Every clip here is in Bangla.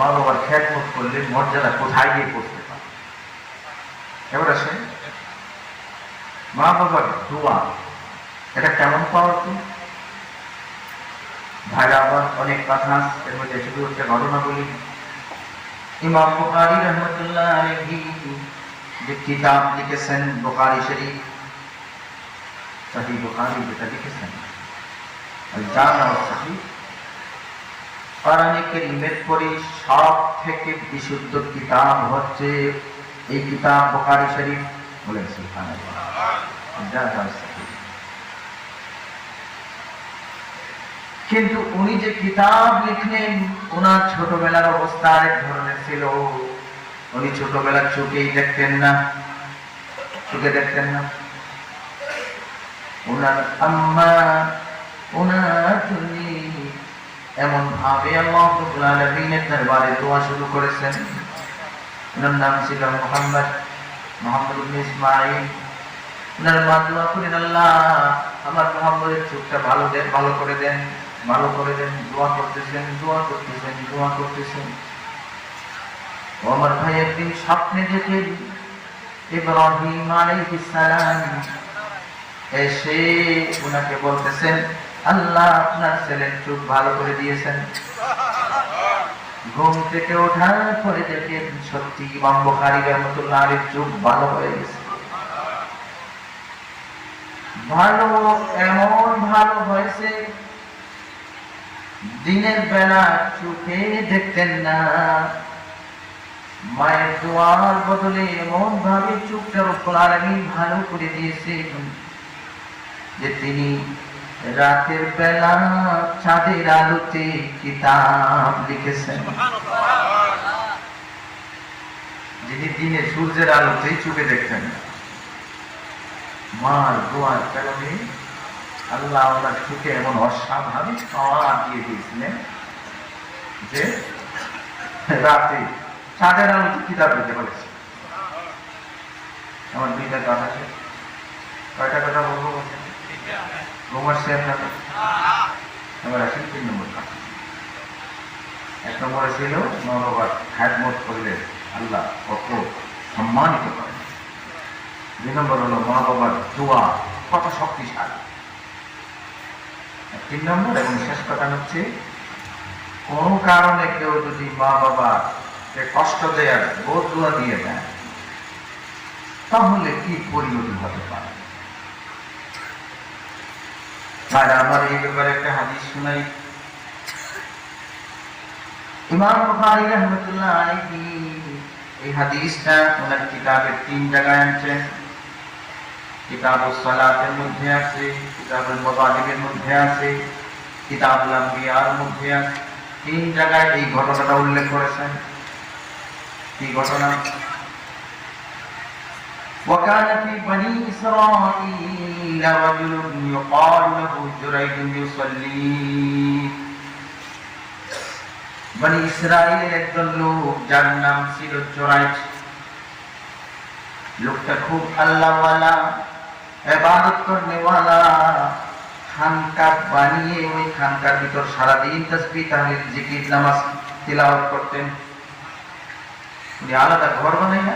মা বাবার খ্যাতমত করলে মর্যাদা কোথায় গিয়ে পড়তে পারে? এবার আসেন। মা বাবার দোয়া এটা কেমন পাওয়ার তো ভাইরা আবার অনেক কথা আছে, এর মধ্যে শুধু একটা ঘটনা বলি। ইমাম বুখারী রহমতুল্লাহ আলাইহি যে কিতাব লিখেছেন বুখারী শরীফ সহি বুখারী যেটা লিখেছেন আল জামা ওয়াস সহিহ। সব থেকে বিশুদ্ধ কিতাব হচ্ছে এই কিতাব শরীফ। কিন্তু উনি যে কিতাব লিখলেন ওনার ছোটবেলার অবস্থা আরেক ধরনের ছিল। উনি ছোটবেলার চোখেই দেখতেন না। চোখে দেখতেন না। ওনার আম্মা ওনার জন্য এমন ভাবে আল্লাহ রাব্বুল দরবারে দোয়া শুরু করেছেন। ওনার নাম ছিল মোহাম্মদ মোহাম্মদ ইবনে ওনার মা করেন, আল্লাহ, আমার মোহাম্মদের চোখটা ভালো দেন, ভালো করে দেন, ভালো করে দেন। দোয়া করতেছেন দোয়া করতেছেন দোয়া করতেছেন। ও আমার ভাই, একদিন স্বপ্নে দেখেন ইব্রাহিম আলাইহিস সালাম এসে ওনাকে বলতেছেন আল্লাহ আপনার ছেলের চোখ ভালো করে দিয়েছেন। ঘুম থেকে ওঠার পরে দেখেন সত্যি ইমাম রহমাতুল্লাহ আলাইহির চোখ ভালো হয়ে গেছে। ভালো, এমন ভালো হয়েছে, দিনের বেলা চোখে দেখতেন না। মায়ের দোয়ার বদলে এমন ভাবে চোখটা রব্বুল আলামিন ভালো করে দিয়েছে যে তিনি রাতের বেলা চাঁদের আলোতে কিতাব লিখেছেন। যিনি দিনে সূর্যের আলোতেই চোখে দেখতেন। মার দোয়ার কারণে আল্লাহ ওনার চোখে এমন অস্বাভাবিক পাওয়া দিয়ে দিয়েছিলেন যে রাতে চাঁদের আলোতে কিতাব লিখতে পারেছে। আমার দুইটা কথা আছে। কয়টা কথা বলব? বলছেন রোমার না এবার আসেন তিন নম্বর এক নম্বরে ছিল মা বাবার খ্যাতমত করলে আল্লাহ কত সম্মানিত করেন। দুই নম্বর হলো মা বাবার কত শক্তিশালী। তিন নম্বর এবং শেষ কথা হচ্ছে, কোনো কারণে কেউ যদি মা বাবাকে কষ্ট দেয়ার বোধ দোয়া দিয়ে দেয়, তাহলে কি পরিণতি হতে পারে? আর আমার এই ব্যাপারে একটা হাদিস শোনাই। ইমাম বুখারী রাহমাতুল্লাহ আলাইহি এই হাদিসটা ওনার কিতাবের তিন জায়গায় আনছেন কিতাবুস সালাতের মধ্যে আছে, কিতাবুল মুতালিবের মধ্যে আছে, কিতাবুল আম্বিয়ার মধ্যে আছে। তিন জায়গায় এই ঘটনাটা উল্লেখ করেছেন। কি ঘটনা? وكان في بني إسرائيل رجل يقال له جريج يصلي বনি ইসরায়েলের একজন লোক যার নাম ছিল জোরাইজ লোকটা খুব আল্লাহওয়ালা এবাদত করনেওয়ালা খানকা বানিয়ে ওই খানকার ভিতর সারাদিন তসবি তাহলিল জিকির নামাজ তিলাওয়াত করতেন উনি আলাদা ঘর বানাই না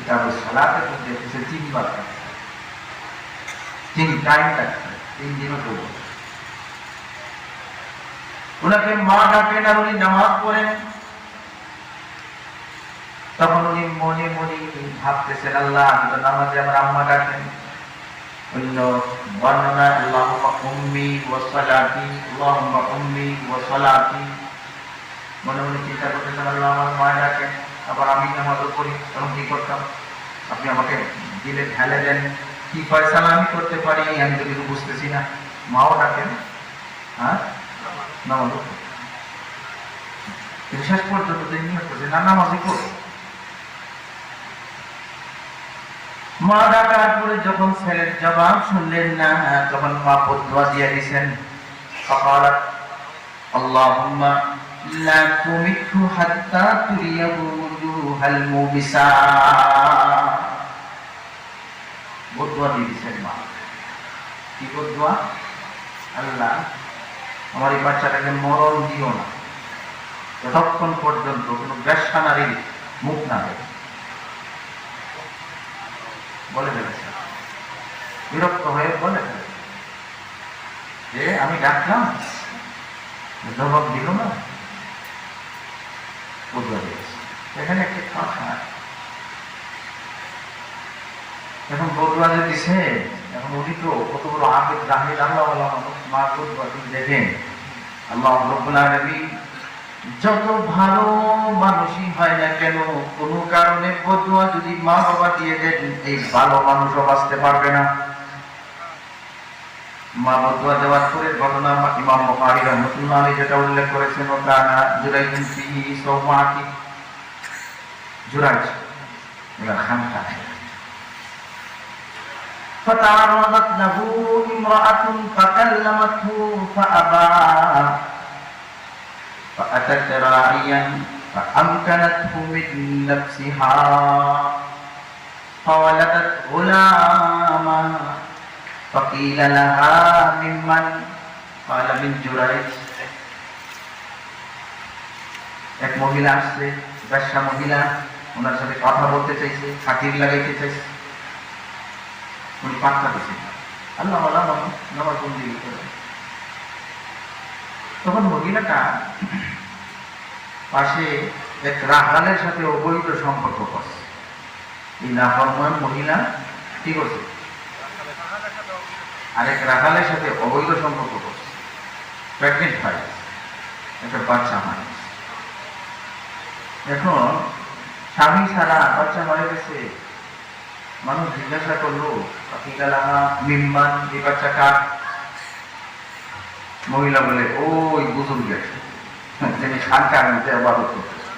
কিতাবুল সালাতের মধ্যে এসেছে তিনবার তিন টাইম ডাকছেন তিন দিনও করব ওনাকে মা ডাকেন আর উনি নামাজ পড়েন। তখন উনি মনে মনে ভাবতেছেন, আল্লাহ, আমি তো নামাজে আমার আম্মা ডাকেন। অন্য বর্ণনা, আল্লাহুম্মা উম্মি ওয়া সালাতি, আল্লাহুম্মা উম্মি ওয়া সালাতি। মনে মনে চিন্তা করতেছেন, আল্লাহ, আমার মা ডাকেন। তারপর আমি আমার করি তখন কি করতাম? আপনি আমাকে দিলে ঢেলে দেন। কি ফয়সালা আমি করতে পারি? আমি তো কিছু বুঝতেছি না। মাও ডাকেন। হ্যাঁ? শেষ পর্যন্ত নিয়োগ করছে। না, নামাজই করো মা ডাকার পরে যখন ছেলের জবাব শুনলেন না, তখন মা পদুয়া দিয়ে দিয়েছেন সকাল আল্লাহুম্মা লা তুমিঠু হাত্তা তুরিয়াবু وجوه الموبسات বদুয়া দিয়ে দিছেন মা কি বদুয়া আল্লাহ আমার এই বাচ্চাটাকে মরণ দিও না যতক্ষণ পর্যন্ত কোনো ব্যবসা নারীর মুখ না দেয় বলে ফেলেছে বিরক্ত হয়ে বলে ফেলেছে যে আমি ডাকলাম জবাব দিল না এখানে একটি কথা এখন বদুয়া যে দিছে, এখন উনি তো কত বড় আবেদ জাহিদ আল্লাহ মানুষ মা বদুয়া, তিনি দেখেন। আল্লাহ রব্বুল আলামিন যত ভালো মানুষই হয় না কেন, কোনো কারণে বদুয়া যদি মা বাবা দিয়ে দেন, এই ভালো মানুষও বাঁচতে পারবে না। মা বদুয়া দেওয়ার পরে ঘটনা ইমাম বুখারী রাহমাতুল্লাহ যেটা উল্লেখ করেছেন ও কানা জুরাইদিন ফিহি সওমাতি জুরাইজ এরা খানকা فتعرضت له امرأة فكلمته فأبى فأتت راعيا فأمكنته من نفسها فولدت غلاما فقيل لها ممن قال من جريج এক মহিলা আসছে ব্যবসা মহিলা ওনার সাথে কথা বলতে চাইছে, খাতির লাগাইতে চাইছে। উনি পাত্তা দিচ্ছেন আল্লাহ আল্লাহ নামাজ বন্দি তখন মহিলাটা পাশে এক রাখালের সাথে অবৈধ সম্পর্ক করছে। এই নাফরমান মহিলা কি করছে? আরেক রাখালের সাথে অবৈধ সম্পর্ক করছে। প্রেগনেন্ট হয় একটা বাচ্চা হয় এখন স্বামী ছাড়া বাচ্চা মারা গেছে মানুষ জিজ্ঞাসা করলো পাখিগালাহা মিম্মান এই বাচ্চা কার মহিলা বলে ওই বুজুর্গের যিনি খানকার মধ্যে আবাদত করতেছে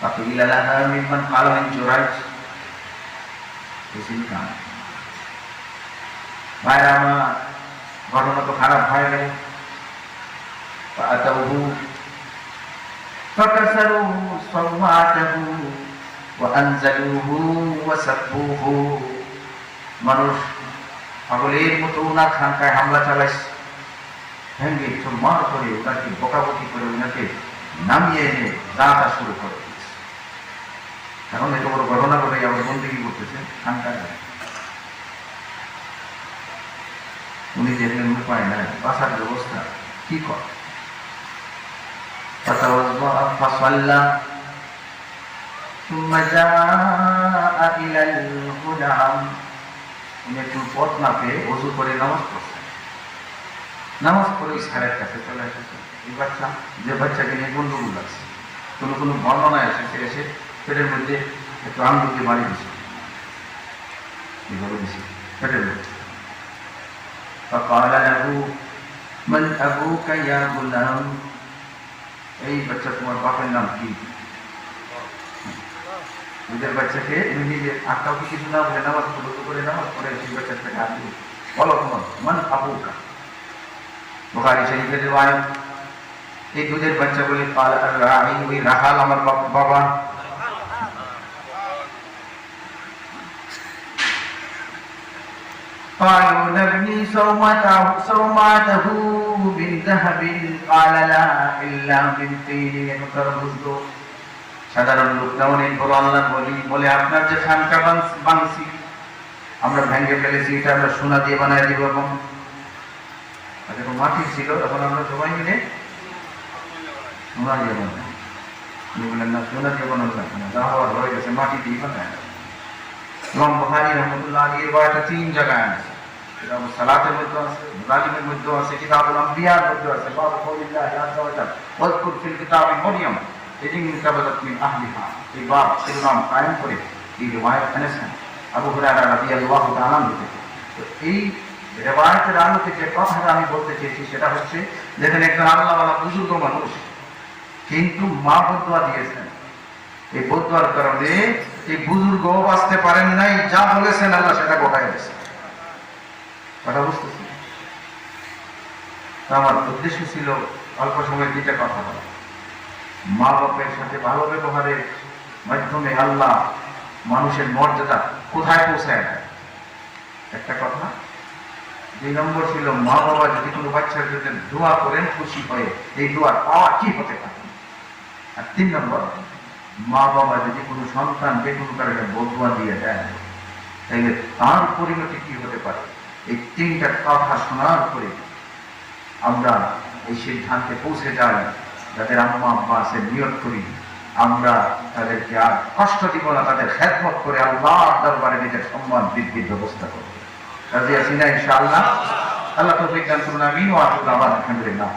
পাখিগালাহা মিম্মান কালামিন জোরাইজ বেশি কান ভাইরা আমার ঘটনা তো খারাপ হয়ে গেল فأتوه فكسروا صواته وأنزلوه وسبوه মানুষ পাগলের মতো ওনার খানকায় হামলা চালাইছে ভেঙ্গে মার করে ওনাকে বকাবকি করে ওনাকে নামিয়ে এনে দাঁতা শুরু করে দিয়েছে এখন এত বড় ঘটনা করে আবার বন্দিগি করতেছে খানকায় উনি দেখলেন উপায় নাই বাসার ব্যবস্থা কি কর فتوضأ فصلى ثم جاء إلى الغلام উনি একটু পথ না পেয়ে অজু করে নামাজ পড়ছেন নামাজ পড়ে স্যারের কাছে চলে এসেছে এই বাচ্চা যে বাচ্চাকে নিয়ে গন্ডগোল লাগছে কোনো কোনো বর্ণনা এসেছে এসে পেটের মধ্যে একটু আঙ্গুলকে মারি দিছে এইভাবে দিছে পেটের মধ্যে فقال له من أبوك يا غلام এই বাচ্চা তোমার বাপের নাম কি? নিজের বাচ্চাকে নিজে আর কাউকে কিছু না বলে নামাজ পড়ো করে নামাজ পড়ে সেই বাচ্চাটাকে আসবে বলো তোমার মান আপুকা বোকারি শরীফের রিওয়ায়াত। এই দুধের বাচ্চা বলে পাল ওই রাখাল আমার বাবা قالوا نبني صومته صومعته من ذهب قال لا إلا من طين يتربص সাধারণ লোকটা অনেক বড় আল্লাহ বলি বলে আপনার যে খানকা বান- বানছি আমরা ভেঙে ফেলেছি এটা আমরা সোনা দিয়ে বানায় দিব এবং আগে তো মাটি ছিল এখন আমরা সবাই মিলে সোনা দিয়ে বানাই উনি বললেন না সোনা দিয়ে বানানো লাগবে না যা হওয়ার হয়ে গেছে মাটি দিয়ে বানায় ইমাম বুখারী রহমতুল্লাহ আলী এর তিন জায়গায় আছে। কিতাব সালাতের আছে মুজালিমের মধ্যে আছে, কিতাবুল আম্বিয়ার মধ্যে আছে। বাবু কৌলিল্লাহ আযজা ওয়া জাল ওয়াজকুর ফিল কিতাবি কায়েম করে এই রিওয়ায়াত এনেছেন আবু হুরায়রা রাদিয়াল্লাহু তাআলা থেকে। তো এই রিওয়ায়াতের আলো থেকে কথাটা আমি বলতে চেয়েছি সেটা হচ্ছে, যেখানে একজন আল্লাহওয়ালা বুজুর্গ মানুষ কিন্তু মা বদুয়া দিয়েছেন। এই বদুয়ার কারণে এই বুজুর্গ বাঁচতে পারেন নাই, যা বলেছেন আল্লাহ সেটা গোটাই গেছে কথা বুঝতেছি আমার উদ্দেশ্য ছিল অল্প সময় দুইটা কথা বলা মা বাপের সাথে ভালো ব্যবহারের মাধ্যমে আল্লাহ মানুষের মর্যাদা কোথায় পৌঁছায় দেয় একটা কথা, দুই নম্বর ছিল মা বাবা যদি কোনো বাচ্চার জন্য দোয়া করেন খুশি হয়ে, এই দোয়ার পাওয়া কি হতে পারে? আর তিন নম্বর মা বাবা যদি কোনো সন্তানকে কোনো কারণে বদুয়া দিয়ে দেন তাহলে তার পরিণতি কি হতে পারে? এই তিনটা কথা শোনার পরে আমরা এই সিদ্ধান্তে পৌঁছে যাই, যাদের আম্মা আব্বা আছে, নিয়োগ করি। আমরা তাদেরকে আর কষ্ট দিব না, তাদের খেদমত করে আল্লাহ দরবারে নিজের সম্মান, বৃদ্ধির ব্যবস্থা করব। রাজি আছি না, ইনশাআল্লাহ? আল্লাহ তো বিজ্ঞান করুন আমি ও আলহামদুলিল্লাহ।